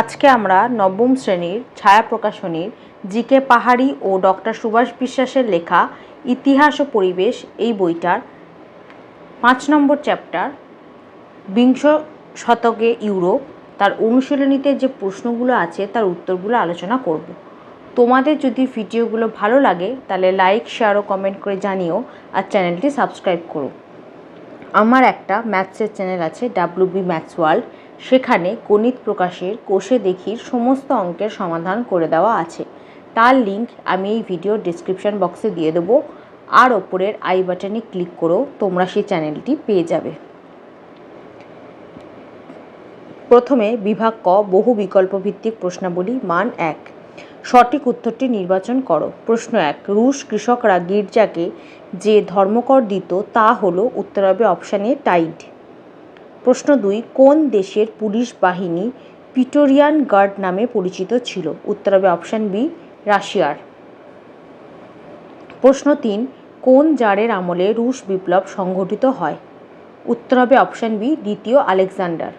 আজকে আমরা নবম শ্রেণির ছায়া প্রকাশনীর জিকে পাহাড়ি ও ডক্টর সুভাষ বিশ্বাসের লেখা ইতিহাস ও পরিবেশ এই বইটার পাঁচ নম্বর চ্যাপ্টার, বিংশ শতকে ইউরোপ, তার অনুশীলনীতে যে প্রশ্নগুলো আছে তার উত্তরগুলো আলোচনা করব। তোমাদের যদি ভিডিওগুলো ভালো লাগে তাহলে লাইক, শেয়ার ও কমেন্ট করে জানিও আর চ্যানেলটি সাবস্ক্রাইব করো। আমার একটা ম্যাথসের চ্যানেল আছে ডাব্লিউ বি ম্যাথস ওয়ার্ল্ড সেখানে গণিত প্রকাশের কোষে দেখির সমস্ত অঙ্কের সমাধান করে দেওয়া আছে। তার লিংক আমি এই ভিডিওর ডিসক্রিপশন বক্সে দিয়ে দেবো। আর ওপরের আই বাটনে ক্লিক করো, তোমরা সেই চ্যানেলটি পেয়ে যাবে। প্রথমে বিভাগ ক, বহু বিকল্প ভিত্তিক প্রশ্নাবলী, মান এক। সঠিক উত্তরটি নির্বাচন করো। প্রশ্ন এক, রুশ কৃষকরা গির্জাকে যে ধর্মকর দিত তা হলো উত্তর হবে অপশানে টাইড প্রশ্ন দুই, কোন দেশের পুলিশ বাহিনী পিটোরিয়ান গার্ড নামে পরিচিত ছিল? উত্তর হবে অপশান বি, রাশিয়ার। প্রশ্ন তিন, কোন জারের আমলে রুশ বিপ্লব সংঘটিত হয়? উত্তর হবে অপশান বি, দ্বিতীয় আলেকজান্ডার।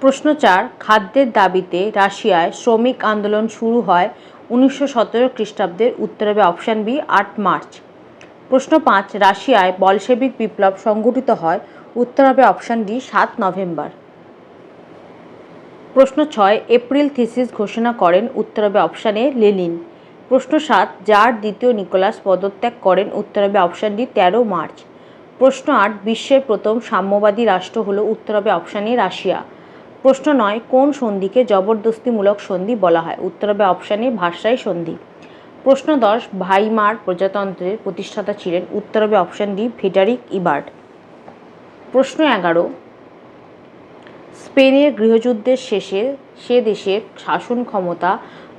প্রশ্ন চার, খাদ্যের দাবিতে রাশিয়ায় শ্রমিক আন্দোলন শুরু হয় উনিশশো সতেরো খ্রিস্টাব্দের। উত্তর হবে অপশান বি, আট মার্চ। প্রশ্ন পাঁচ, রাশিয়ায় বলশেবিক বিপ্লব সংঘটিত হয় উত্তর হবে অপশান ডি, সাত নভেম্বর। প্রশ্ন ছয়, এপ্রিল থিসিস ঘোষণা করেন, উত্তর হবে অপশান এ, লেনিন। প্রশ্ন সাত, যার দ্বিতীয় নিকোলাস পদত্যাগ করেন, উত্তর হবে অপশান ডি, তেরো মার্চ। প্রশ্ন আট, বিশ্বের প্রথম সাম্যবাদী রাষ্ট্র হলো, উত্তর হবে অপশান এ, রাশিয়া। প্রশ্ন নয়, কোন সন্ধিকে জবরদস্তিমূলক সন্ধি বলা হয়, উত্তর হবে অপশানে ভাষায় সন্ধি। প্রশ্ন দশ, ভাইমার প্রজাতন্ত্রের প্রতিষ্ঠাতা ছিলেন, উত্তর হবে অপশান ডি ফেডারিক ইবার্ড প্রশ্ন এগারো। স্পেনের গৃহযুদ্ধের শেষে সে দেশের শাসন ক্ষমতা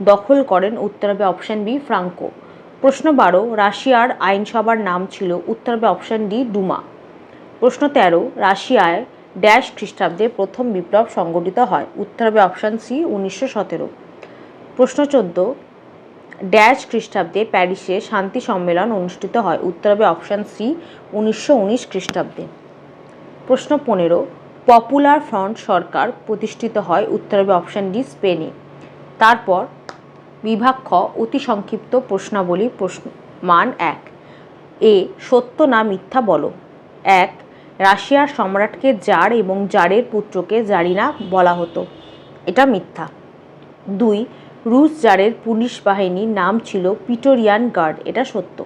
দখল করেন উত্তর হবে অপশান বি ফ্রাঙ্কো। প্রশ্ন বারো, রাশিয়ার আইনসভার নাম ছিল উত্তর হবে অপশান ডি ডুমা। প্রশ্ন তেরো, রাশিয়ায় ড্যাশ খ্রিস্টাব্দে প্রথম বিপ্লব সংগঠিত হয়, উত্তর হবে অপশান সি উনিশশো সতেরো। প্রশ্ন চোদ্দ, ড্যাশ খ্রিস্টাব্দে প্যারিসে শান্তি সম্মেলন অনুষ্ঠিত হয়, উত্তর হবে অপশান সি উনিশশো উনিশ খ্রিস্টাব্দে। প্রশ্ন পনেরো, পপুলার ফ্রন্ট সরকার প্রতিষ্ঠিত হয় উত্তর হবে অপশান ডি, স্পেনে। তারপর বিভাগ খ, অতি সংক্ষিপ্ত প্রশ্নাবলী, প্রশ্ন মান এক। এ, সত্য না মিথ্যা বলো। এক, রাশিয়ার সম্রাটকে জার এবং জারের পুত্রকে জারিনা বলা হতো। এটা মিথ্যা। দুই, রুশ জারের পুলিশ বাহিনীর নাম ছিল পিটোরিয়ান গার্ড। এটা সত্য।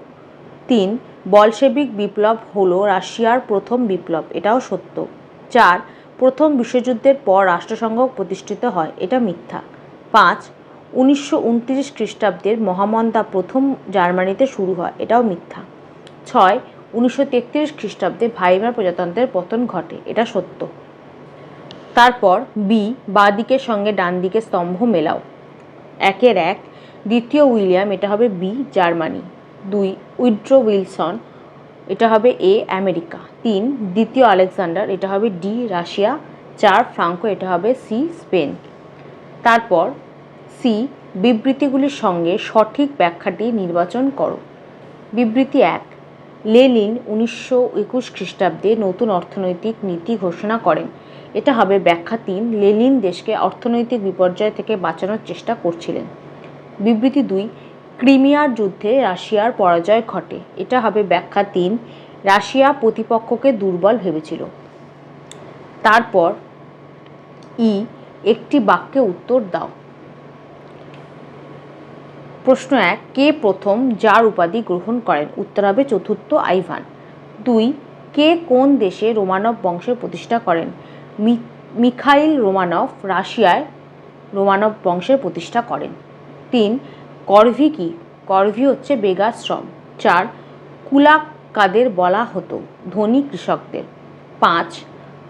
তিন বলশেবিক বিপ্লব হলো রাশিয়ার প্রথম বিপ্লব, এটাও সত্য। চার, প্রথম বিশ্বযুদ্ধের পর রাষ্ট্রসংঘ প্রতিষ্ঠিত হয়, এটা মিথ্যা। পাঁচ, উনিশশো উনত্রিশ খ্রিস্টাব্দের মহামন্দা প্রথম জার্মানিতে শুরু হয়, এটাও মিথ্যা। ছয়, উনিশশো তেত্রিশ খ্রিস্টাব্দে ভাইমার প্রজাতন্ত্রের পতন ঘটে, এটা সত্য। তারপর বি বাঁ দিকের সঙ্গে ডান দিকে স্তম্ভ মেলাও। একের এক দ্বিতীয় উইলিয়াম, এটা হবে বি, জার্মানি। দুই, উইড্রো উইলসন, এটা হবে এ, আমেরিকা। তিন, দ্বিতীয় আলেকজান্ডার, এটা হবে ডি, রাশিয়া। চার, ফ্রাঙ্কো, এটা হবে সি, স্পেন। তারপর সি, বিবৃতিগুলির সঙ্গে সঠিক ব্যাখ্যাটি নির্বাচন করো। বিবৃতি এক, লেনিন উনিশশো একুশ খ্রিস্টাব্দে নতুন অর্থনৈতিক নীতি ঘোষণা করেন। এটা হবে ব্যাখ্যা তিন, লেনিন দেশকে অর্থনৈতিক বিপর্যয় থেকে বাঁচানোর চেষ্টা করছিলেন। বিবৃতি দুই ক্রিমিয়ার যুদ্ধে রাশিয়ার পরাজয় ঘটে। এটা হবে ব্যাখ্যা তিন। রাশিয়া প্রতিপক্ষকে দুর্বল ভেবেছিল। তারপর ই একটি বাক্যে উত্তর দাও। প্রশ্ন এক, কে প্রথম যার উপাধি গ্রহণ করেন? উত্তর হবে চতুর্থ আইভান। দুই, কে কোন দেশে রোমানব বংশের প্রতিষ্ঠা করেন? মিখাইল রোমানভ রাশিয়ায় রোমানব বংশের প্রতিষ্ঠা করেন। তিন করভি কি? করভি হচ্ছে বেগাশ্রম চার কুলাক কাদের বলা হতো ধনী কৃষকদের। পাঁচ,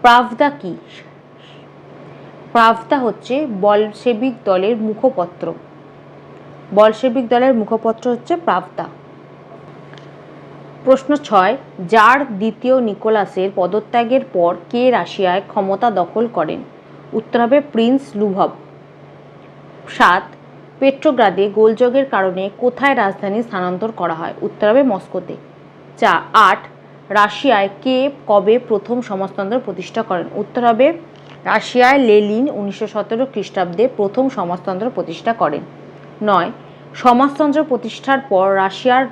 প্রাভদা কি? প্রাভদা হচ্ছে বলসেবিক দলের মুখপত্র। বলশেবিক দলের মুখপত্র হচ্ছে প্রাভদা। প্রশ্ন ছয়, যার দ্বিতীয় নিকোলাসের পদত্যাগের পর কে রাশিয়ায় ক্ষমতা দখল করেন? উত্তর হবে প্রিন্স লুভব। সাত পেট্রোগ্রাদে গোলযোগের কারণে কোথায় রাজধানী স্থানান্তর করা হয়? উত্তর হবে মস্কোতে। চা, আট, রাশিয়ায় কে কবে প্রথম সমাজতন্ত্র প্রতিষ্ঠা করেন? উত্তর হবে রাশিয়ায় লেলিন উনিশশো সতেরো খ্রিস্টাব্দে প্রথম সমাজতন্ত্র প্রতিষ্ঠা করেন। নয়, সমাজতন্ত্র প্রতিষ্ঠার পর রাশিয়ার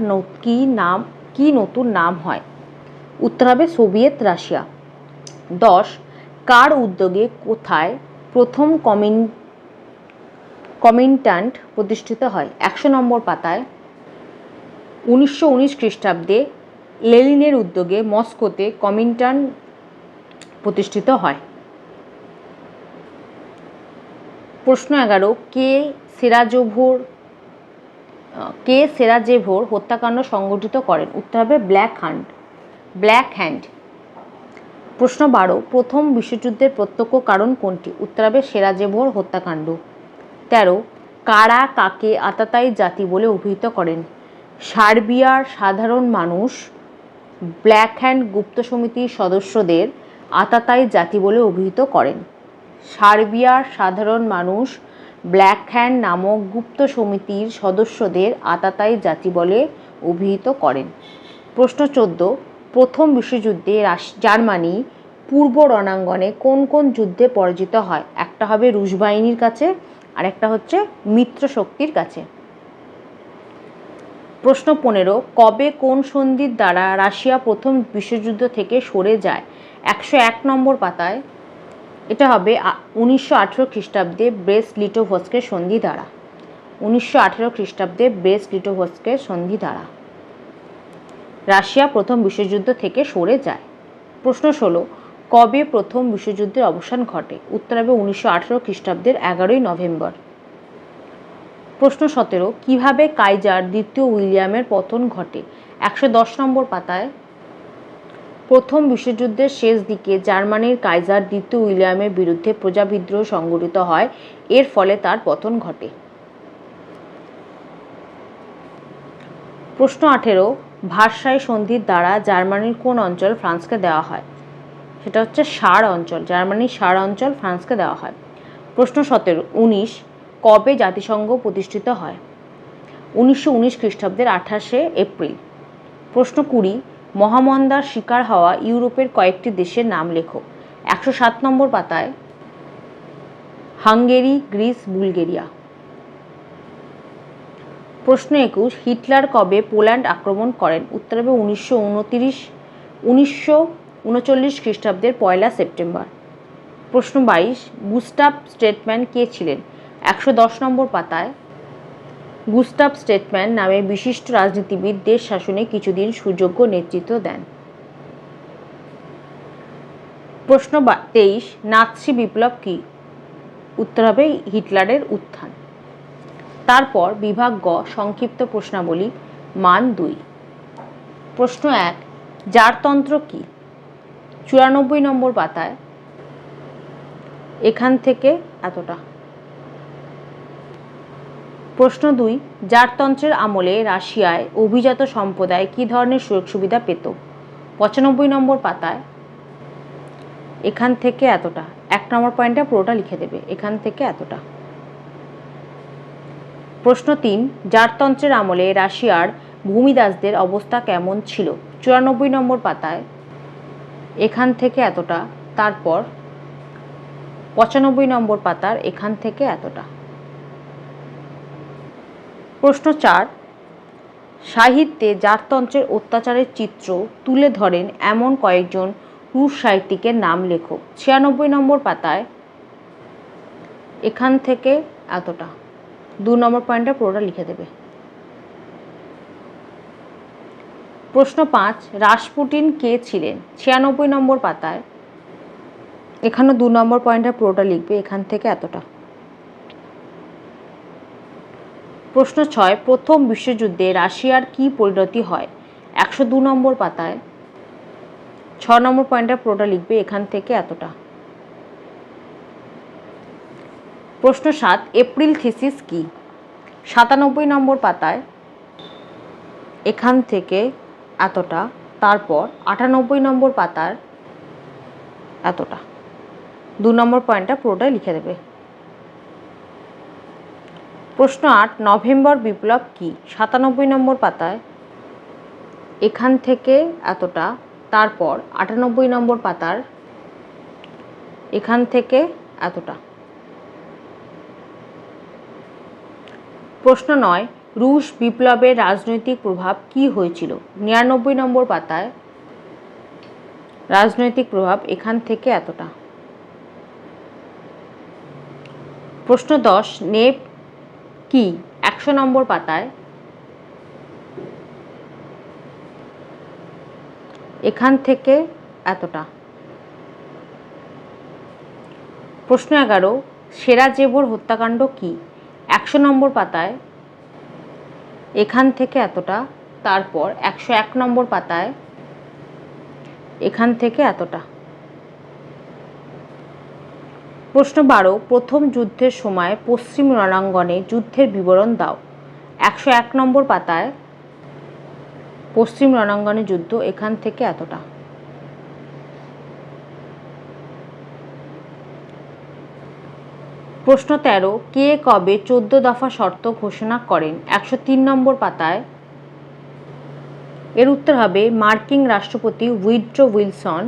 কি নাম, কি নতুন নাম হয়? উত্তর হবে সোভিয়েত রাশিয়া। দশ, কার উদ্যোগে কোথায় প্রথম কমিন কমিনট্যান্ট প্রতিষ্ঠিত হয়। একশো নম্বর পাতায় উনিশশো উনিশ খ্রিস্টাব্দে লেলিনের উদ্যোগে মস্কোতে কমিনটান প্রতিষ্ঠিত হয়। প্রশ্ন এগারো, কে সেরাজোভোর, কে সেরাজেভোর হত্যাকাণ্ড সংগঠিত করেন? উত্তর হবে ব্ল্যাক হ্যান্ড। Black hand. প্রশ্ন বারো, প্রথম বিশ্বযুদ্ধের প্রত্যক্ষ কারণ কোনটি? উত্তর হবে সেরাজেভোর হত্যাকাণ্ড। তেরো, কারা কাকে আতাতাই জাতি বলে অভিহিত করেন? সার্বিয়ার সাধারণ মানুষ, ব্ল্যাক হ্যান্ড গুপ্ত সমিতির সদস্যদের আতাতাই জাতি বলে অভিহিত করেন। সার্বিয়ার সাধারণ মানুষ, ব্ল্যাক হ্যান্ড নামক গুপ্ত সমিতির সদস্যদের আতাতাই জাতি বলে অভিহিত করেন। প্রশ্ন চোদ্দ, প্রথম বিশ্বযুদ্ধে রাশ- জার্মানি পূর্ব রণাঙ্গনে কোন কোন যুদ্ধে পরাজিত হয়? একটা হবে রুশ বাহিনীর কাছে আর একটা হচ্ছে মিত্র শক্তির কাছে। প্রশ্ন পনেরো, কবে কোন সন্ধির দ্বারা রাশিয়া প্রথম বিশ্বযুদ্ধ থেকে সরে যায়? একশো এক নম্বর পাতায়। এটা হবে উনিশশো আঠেরো খ্রিস্টাব্দে ব্রেস্ট লিটোভস্কের সন্ধি দ্বারা। উনিশশো আঠেরো খ্রিস্টাব্দে ব্রেস্ট লিটোভস্কের সন্ধি দ্বারা। রাশিয়া প্রথম বিশ্বযুদ্ধ থেকে সরে যায়। প্রশ্ন ষোলো কবে প্রথম বিশ্বযুদ্ধের অবসান ঘটে? উত্তর হবে উনিশশো আঠেরো খ্রিস্টাব্দের এগারোই নভেম্বর। প্রশ্ন সতেরো, কীভাবে কাইজার দ্বিতীয় উইলিয়ামের পতন ঘটে? একশো দশ নম্বর পাতায়, প্রথম বিশ্বযুদ্ধের শেষ দিকে জার্মানির কাইজার দ্বিতীয় উইলিয়ামের বিরুদ্ধে প্রজাবিদ্রোহ সংগঠিত হয়, এর ফলে তার পতন ঘটে। প্রশ্ন আঠেরো, ভারসাই সন্ধির দ্বারা জার্মানির কোন অঞ্চল ফ্রান্সকে দেওয়া হয়? সেটা হচ্ছে সার অঞ্চল জার্মানির সার অঞ্চল ফ্রান্সকে দেওয়া হয়। প্রশ্ন সতেরো, উনিশ, কবে জাতিসংঘ প্রতিষ্ঠিত হয়? উনিশশো উনিশ খ্রিস্টাব্দের আঠাশে এপ্রিল। প্রশ্ন কুড়ি, মহামন্দার শিকার হওয়া ইউরোপের কয়েকটি দেশের নাম লেখো। একশো সাত নম্বর পাতায়, হাঙ্গেরি, গ্রিস, বুলগেরিয়া। প্রশ্ন একুশ, হিটলার কবে পোল্যান্ড আক্রমণ করেন? উত্তর হবে উনিশশো উনতিরিশ, উনিশশো উনচল্লিশ খ্রিস্টাব্দের পয়লা সেপ্টেম্বর। প্রশ্ন বাইশ, গুস্টাভ স্টেটম্যান কে ছিলেন? একশো দশ নম্বর পাতায়, গুস্টাভ স্টেটম্যান নামে বিশিষ্ট রাজনীতিবিদ দেশ শাসনে কিছুদিন সুযোগ্য নেতৃত্ব দেন। প্রশ্ন তেইশ, নাৎসি বিপ্লব কি? উত্তর হবে হিটলারের উত্থান। তারপর বিভাগ গ, সংক্ষিপ্ত প্রশ্নাবলী, মান দুই। প্রশ্ন এক, জারতন্ত্র কি? চুরানব্বই নম্বর পাতায়, এখান থেকে এতটা। প্রশ্ন দুই, জারতন্ত্রের আমলে রাশিয়ায় অভিজাত সম্প্রদায় কী ধরনের সুযোগ সুবিধা পেত? পঁচানব্বই নম্বর পাতায়, এখান থেকে এতটা। এক নম্বর পয়েন্টটা পুরোটা লিখে দেবে, এখান থেকে এতটা। প্রশ্ন তিন, জারতন্ত্রের আমলে রাশিয়ার ভূমিদাসদের অবস্থা কেমন ছিল? চুরানব্বই নম্বর পাতায় এখান থেকে এতটা, তারপর পঁচানব্বই নম্বর পাতার এখান থেকে এতটা। প্রশ্ন চার, সাহিত্যে জারতন্ত্রের অত্যাচারের চিত্র তুলে ধরেন এমন কয়েকজন রুশ সাহিত্যিকের নাম লেখো ছিয়ানব্বই নম্বর পাতায় এখান থেকে এতটা। দু নম্বর পয়েন্টটা পুরোটা লিখে দেবে। প্রশ্ন পাঁচ রাসপুটিন কে ছিলেন? ছিয়ানব্বই নম্বর পাতায়। এখানে দু নম্বর পয়েন্টটা পুরোটা লিখবে, এখান থেকে এতটা। প্রশ্ন ছয়, প্রথম বিশ্বযুদ্ধে রাশিয়ার কি পরিণতি হয়? একশো দু নম্বর পাতায়। ছ নম্বর পয়েন্টটা পুরোটা লিখবে, এখান থেকে এতটা। প্রশ্ন সাত, এপ্রিল থিসিস কি? সাতানব্বই নম্বর পাতায়। এখান থেকে এতটা, তারপর আটানব্বই নম্বর পাতার এতটা। দু নম্বর পয়েন্টটা পুরোটাই লিখে দেবে। প্রশ্ন আট, নভেম্বর বিপ্লব কি? সাতানব্বই নম্বর পাতায় এখান থেকে এতটা, তারপর আটানব্বই নম্বর পাতার এখান থেকে এতটা। প্রশ্ন নয় রুশ বিপ্লবের রাজনৈতিক প্রভাব কি হয়েছিল? নিরানব্বই নম্বর পাতায়। রাজনৈতিক প্রভাব এখান থেকে এতটা। প্রশ্ন দশ, নেপ কি? একশো নম্বর পাতায়। এখান থেকে এতটা। প্রশ্ন এগারো, সেরা জেবর হত্যাকাণ্ড কি? একশো নম্বর পাতায়। এখান থেকে এতটা, তারপর একশো এক নম্বর পাতায় এখান থেকে এতটা। প্রশ্ন বারো, প্রথম যুদ্ধের সময় পশ্চিম রণাঙ্গনে যুদ্ধের বিবরণ দাও। একশো এক নম্বর পাতায় পশ্চিম রণাঙ্গনে যুদ্ধ এখান থেকে এতটা। প্রশ্ন তেরো, কে কবে চোদ্দ দফা শর্ত ঘোষণা করেন? একশো তিন নম্বর পাতায়। এর উত্তর হবে মার্কিন রাষ্ট্রপতি উইড্রো উইলসন।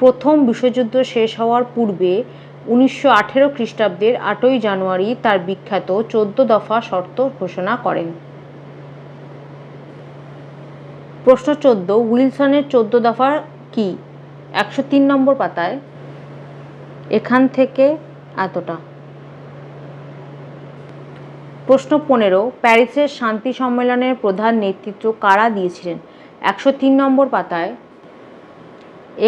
প্রথম বিশ্বযুদ্ধ শেষ হওয়ার পূর্বে উনিশশো আঠেরো খ্রিস্টাব্দের আটই জানুয়ারি তার বিখ্যাত চোদ্দ দফা শর্ত ঘোষণা করেন। প্রশ্ন চোদ্দ, উইলসনের চোদ্দ দফা কি? একশো তিন নম্বর পাতায়। এখান থেকে এতটা। প্রশ্ন পনেরো, প্যারিসের শান্তি সম্মেলনের প্রধান নেতৃত্ব কারা দিয়েছিলেন? একশো তিন নম্বর পাতায়,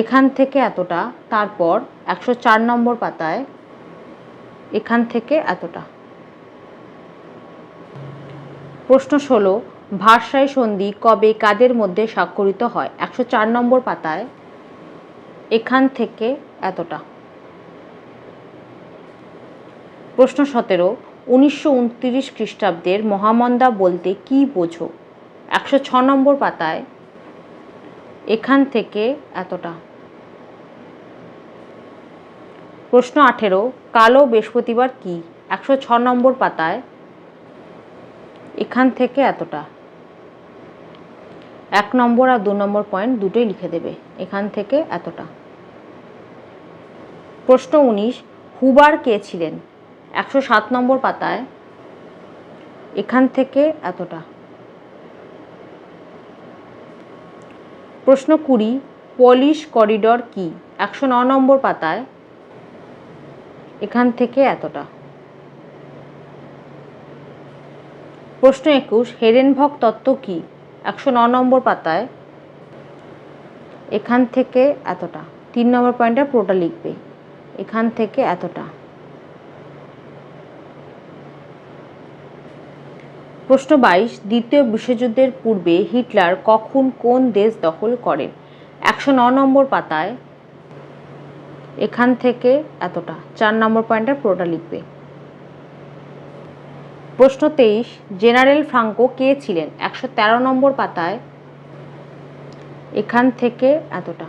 এখান থেকে এতটা, তারপর একশো চার নম্বর পাতায়, এখান থেকে এতটা। প্রশ্ন ষোলো, ভারসাই সন্ধি কবে কাদের মধ্যে স্বাক্ষরিত হয়? একশো চার নম্বর পাতায়, এখান থেকে এতটা। প্রশ্ন সতেরো উনিশশো উনত্রিশ খ্রিস্টাব্দের মহামন্দা বলতে কি বোঝো? একশো ছ নম্বর পাতায়, এখান থেকে এতটা। প্রশ্ন আঠেরো, কালো বৃহস্পতিবার কি? একশো ছ নম্বর পাতায়, এখান থেকে এতটা। এক নম্বর আর দু নম্বর পয়েন্ট দুটোই লিখে দেবে, এখান থেকে এতটা। প্রশ্ন উনিশ, হুবার কে ছিলেন? একশো সাত নম্বর পাতায়, এখান থেকে এতটা। প্রশ্ন কুড়ি, পলিশ করিডর কি? একশো ন নম্বর পাতায়, এখান থেকে এতটা। প্রশ্ন একুশ হেরেনভক তত্ত্ব কি? একশো ন নম্বর পাতায়, এখান থেকে এতটা। তিন নম্বর পয়েন্টটা পুরোটা লিখবে, এখান থেকে এতটা। প্রশ্ন বাইশ, দ্বিতীয় বিশ্বযুদ্ধের পূর্বে হিটলার কখন কোন দেশ দখল করেন একশো ন নম্বর পাতায়, এখান থেকে এতটা, চার নম্বর পয়েন্টটা পুরোটা লিখবে। প্রশ্ন তেইশ, জেনারেল ফ্রাঙ্কো কে ছিলেন? একশো তেরো নম্বর পাতায়, এখান থেকে এতটা।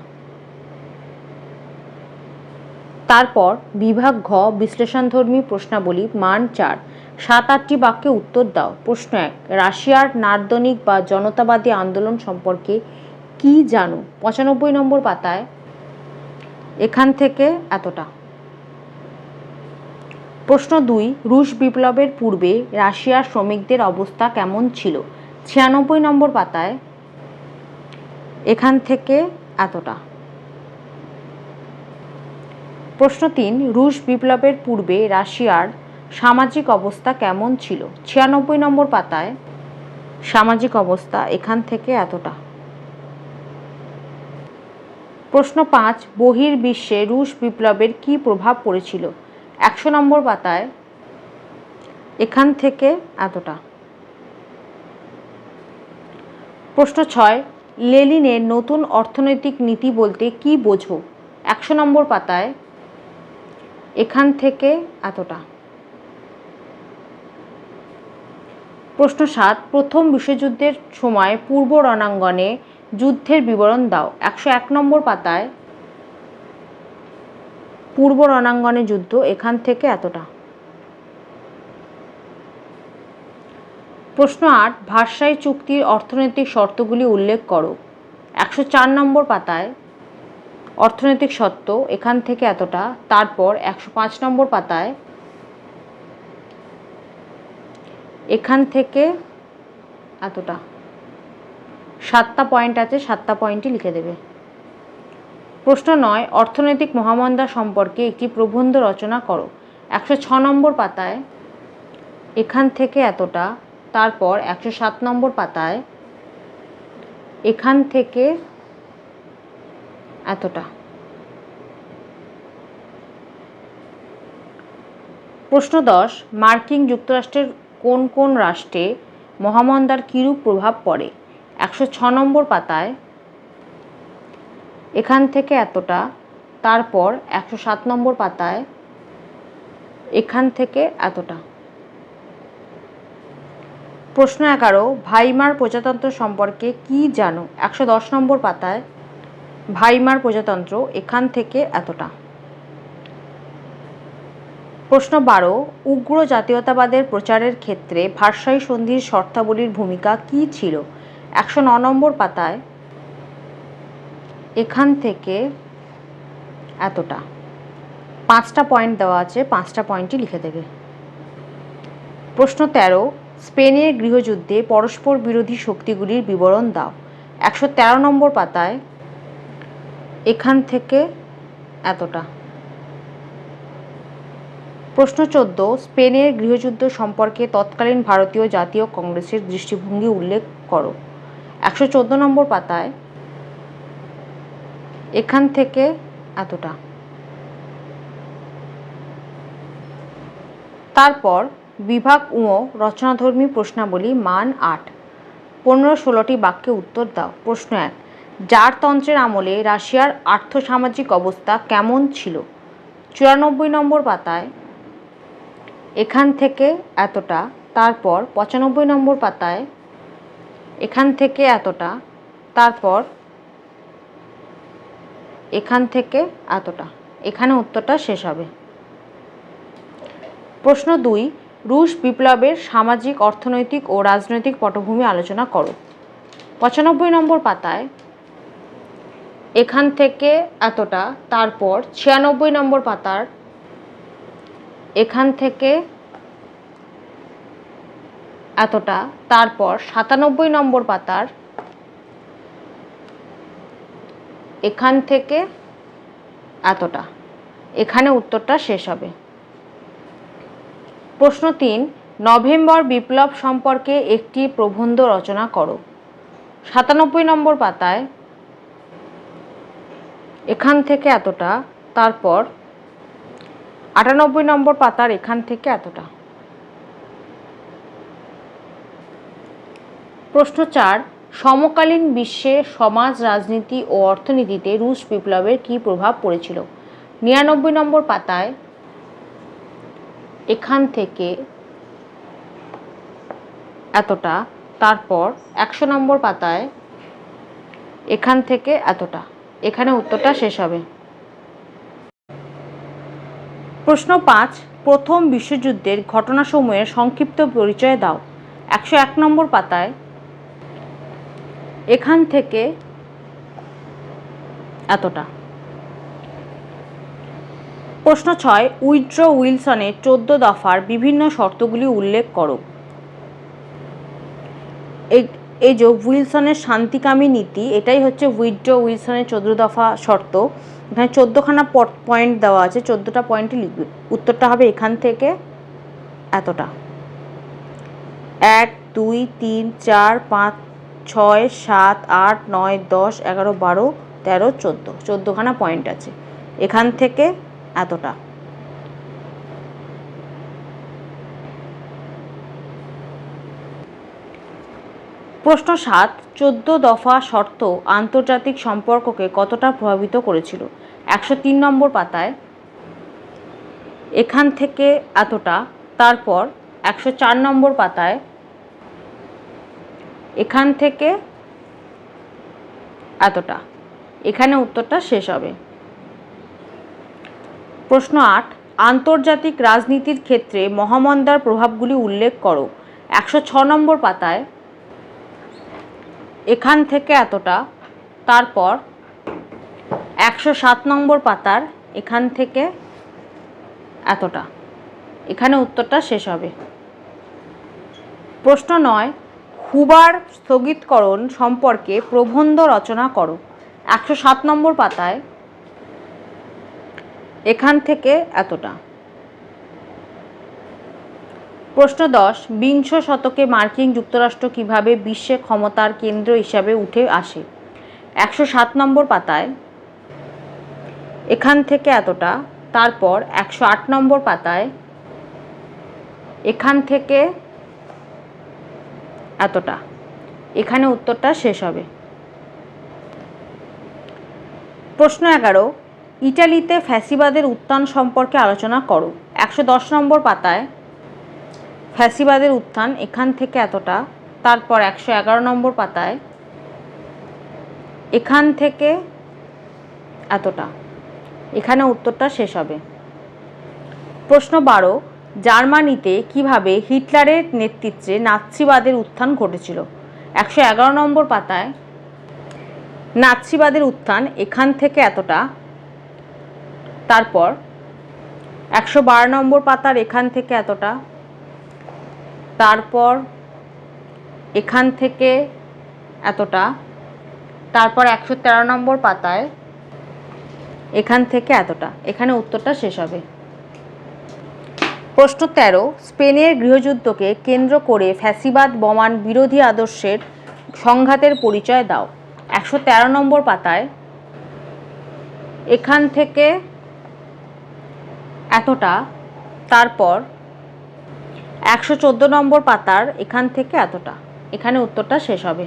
তারপর বিভাগ ঘ, বিশ্লেষণধর্মী প্রশ্নাবলী, মান চার। সাত, আটটি বাক্যে উত্তর দাও। প্রশ্ন এক, রাশিয়ার নার্দনিক বা জনতাবাদী আন্দোলন সম্পর্কে কি জানো? পঁচানব্বই নম্বর পাতায়, এখান থেকে এতটা। প্রশ্ন দুই, রুশ বিপ্লবের পূর্বে রাশিয়ার শ্রমিকদের অবস্থা কেমন ছিল? ছিয়ানব্বই নম্বর পাতায়, এখান থেকে এতটা। প্রশ্ন তিন, রুশ বিপ্লবের পূর্বে রাশিয়ার সামাজিক অবস্থা কেমন ছিল? ছিয়ানব্বই নম্বর পাতায়, সামাজিক অবস্থা এখান থেকে এতটা। প্রশ্ন পাঁচ, বহির্বিশ্বে রুশ বিপ্লবের কি প্রভাব পড়েছিল? একশো নম্বর পাতায়, এখান থেকে এতটা। প্রশ্ন ছয় লেলিনের নতুন অর্থনৈতিক নীতি বলতে কি বোঝো? একশো নম্বর পাতায়, এখান থেকে এতটা। প্রশ্ন সাত, প্রথম বিশ্বযুদ্ধের সময় পূর্ব রণাঙ্গনে যুদ্ধের বিবরণ দাও। একশো এক নম্বর পাতায়, পূর্ব রণাঙ্গনে যুদ্ধ এখান থেকে এতটা। প্রশ্ন আট, ভারসাই চুক্তির অর্থনৈতিক শর্তগুলি উল্লেখ করো। একশো চার নম্বর পাতায়, অর্থনৈতিক সত্য এখান থেকে এতটা। তারপর একশো পাঁচ নম্বর পাতায় এখান থেকে এতটা। সাতটা পয়েন্ট আছে, সাতটা পয়েন্টই লিখে দেবে। প্রশ্ন নয়, অর্থনৈতিক মহামন্দা সম্পর্কে একটি প্রবন্ধ রচনা করো। একশো ছ নম্বর পাতায় এখান থেকে এতটা, তারপর একশো সাত নম্বর পাতায় এখান থেকে এতটা। প্রশ্ন দশ, মার্কিন যুক্তরাষ্ট্রের কোন কোন রাষ্ট্রে মহামন্দার কীরূপ প্রভাব পড়ে? একশো ছ নম্বর পাতায়। এখান থেকে এতটা। তারপর একশো সাত নম্বর পাতায়। এখান থেকে এতটা। প্রশ্ন এগারো, ভাইমার প্রজাতন্ত্র সম্পর্কে কি জানো? একশো দশ নম্বর পাতায়। ভাইমার প্রজাতন্ত্র, এখান থেকে এতটা। প্রশ্ন বারো, উগ্র জাতীয়তাবাদের প্রচারের ক্ষেত্রে ভারসাই সন্ধির শর্তাবলীর ভূমিকা কী ছিল? একশো ন নম্বর পাতায়, এখান থেকে এতটা। পাঁচটা পয়েন্ট দেওয়া আছে, পাঁচটা পয়েন্টই লিখে দেবে। প্রশ্ন তেরো, স্পেনের গৃহযুদ্ধে পরস্পর বিরোধী শক্তিগুলির বিবরণ দাও। একশো তেরো নম্বর পাতায়, এখান থেকে এতটা। প্রশ্ন চোদ্দ, স্পেনের গৃহযুদ্ধ সম্পর্কে তৎকালীন ভারতীয় জাতীয় কংগ্রেসের দৃষ্টিভঙ্গি উল্লেখ করো। একশো চোদ্দ নম্বর পাতায়, এখান থেকে এতটা। তারপর, বিভাগ উঁ রচনাধর্মী প্রশ্নাবলী, মান আট। পনেরো ষোলোটি বাক্যে উত্তর দাও। প্রশ্ন এক জারতন্ত্রের আমলে রাশিয়ার আর্থসামাজিক অবস্থা কেমন ছিল? চুরানব্বই নম্বর পাতায় এখান থেকে এতটা, তারপর পঁচানব্বই নম্বর পাতায় এখান থেকে এতটা, তারপর এখান থেকে এতটা। এখানে উত্তরটা শেষ হবে। প্রশ্ন দুই, রুশ বিপ্লবের সামাজিক, অর্থনৈতিক ও রাজনৈতিক পটভূমি আলোচনা করো। পঁচানব্বই নম্বর পাতায় এখান থেকে এতটা, তারপর ছিয়ানব্বই নম্বর পাতার এখান থেকে এতটা, তারপর সাতানব্বই নম্বর পাতার এখান থেকে এতটা। এখানে উত্তরটা শেষ হবে। প্রশ্ন তিন, নভেম্বর বিপ্লব সম্পর্কে একটি প্রবন্ধ রচনা করো। সাতানব্বই নম্বর পাতায় এখান থেকে এতটা, তারপর আটানব্বই নম্বর পাতার এখান থেকে এতটা। প্রশ্ন চার, সমকালীন বিশ্বে সমাজ, রাজনীতি ও অর্থনীতিতে রুশ বিপ্লবের কী প্রভাব পড়েছিল? নিরানব্বই নম্বর পাতায় এখান থেকে এতটা, তারপর একশো নম্বর পাতায় এখান থেকে এতটা। এখানে উত্তরটা শেষ হবে। প্রশ্ন পাঁচ, প্রথম বিশ্বযুদ্ধের ঘটনাসমূহের সংক্ষিপ্ত পরিচয় দাও। একশো এক নম্বর পাতায়। এখান থেকে এতটা। প্রশ্ন ছয়, উইড্রো উইলসনের চোদ্দ দফার বিভিন্ন শর্তগুলি উল্লেখ করো। এই- যে উইলসনের শান্তিকামী নীতি, এটাই হচ্ছে উইড্রো উইলসনের চোদ্দ দফা শর্ত। এখানে চোদ্দোখানা পয়েন্ট দেওয়া আছে, চোদ্দোটা পয়েন্টই লিখবে। উত্তরটা হবে এখান থেকে এতটা। এক, দুই, তিন, চার, পাঁচ, ছয়, সাত, আট, নয়, দশ, এগারো, বারো, তেরো, চোদ্দ। চোদ্দোখানা পয়েন্ট আছে। এখান থেকে এতটা। প্রশ্ন সাত, চোদ্দ দফা শর্ত আন্তর্জাতিক সম্পর্ককে কতটা প্রভাবিত করেছিল? একশো তিন নম্বর পাতায়, এখান থেকে এতটা, তারপর একশো চার নম্বর পাতায়, এখান থেকে এতটা। এখানে উত্তরটা শেষ হবে। প্রশ্ন আট, আন্তর্জাতিক রাজনীতির ক্ষেত্রে মহামন্দার প্রভাবগুলি উল্লেখ করো। একশো ছ নম্বর পাতায় এখান থেকে এতটা, তারপর একশো সাত নম্বর পাতার এখান থেকে এতটা। এখানে উত্তরটা শেষ হবে। প্রশ্ন নয়, হুবার স্থগিতকরণ সম্পর্কে প্রবন্ধ রচনা করো। একশো সাত নম্বর পাতায় এখান থেকে এতটা। প্রশ্ন দশ, বিংশ শতকে মার্কিন যুক্তরাষ্ট্র কীভাবে বিশ্বে ক্ষমতার কেন্দ্র হিসাবে উঠে আসে? একশো সাত নম্বর পাতায়, এখান থেকে এতটা, তারপর একশো আট নম্বর পাতায়, এখান থেকে এতটা। এখানে উত্তরটা শেষ হবে। প্রশ্ন এগারো, ইটালিতে ফ্যাসিবাদের উত্থান সম্পর্কে আলোচনা করো। একশো দশ নম্বর পাতায় ফ্যাসিবাদের উত্থান এখান থেকে এতটা, তারপর একশো এগারো নম্বর পাতায়, এখান থেকে এতটা। এখানে উত্তরটা শেষ হবে। প্রশ্ন বারো, জার্মানিতে কীভাবে হিটলারের নেতৃত্বে নাৎসিবাদের উত্থান ঘটেছিল? একশো এগারো নম্বর পাতায়, নাৎসিবাদের উত্থান এখান থেকে এতটা, তারপর একশো বারো নম্বর পাতার এখান থেকে এতটা তারপর এখান থেকে এতটা, তারপর একশো তেরো নম্বর পাতায় এখান থেকে এতটা, এখানে উত্তরটা শেষ হবে। প্রশ্ন তেরো, স্পেনের গৃহযুদ্ধকে কেন্দ্র করে ফ্যাসিবাদ বমান বিরোধী আদর্শের সংঘাতের পরিচয় দাও। একশো তেরো নম্বর পাতায় এখান থেকে এতটা, তারপর একশো চোদ্দ নম্বর পাতার এখান থেকে এতটা। এখানে উত্তরটা শেষ হবে।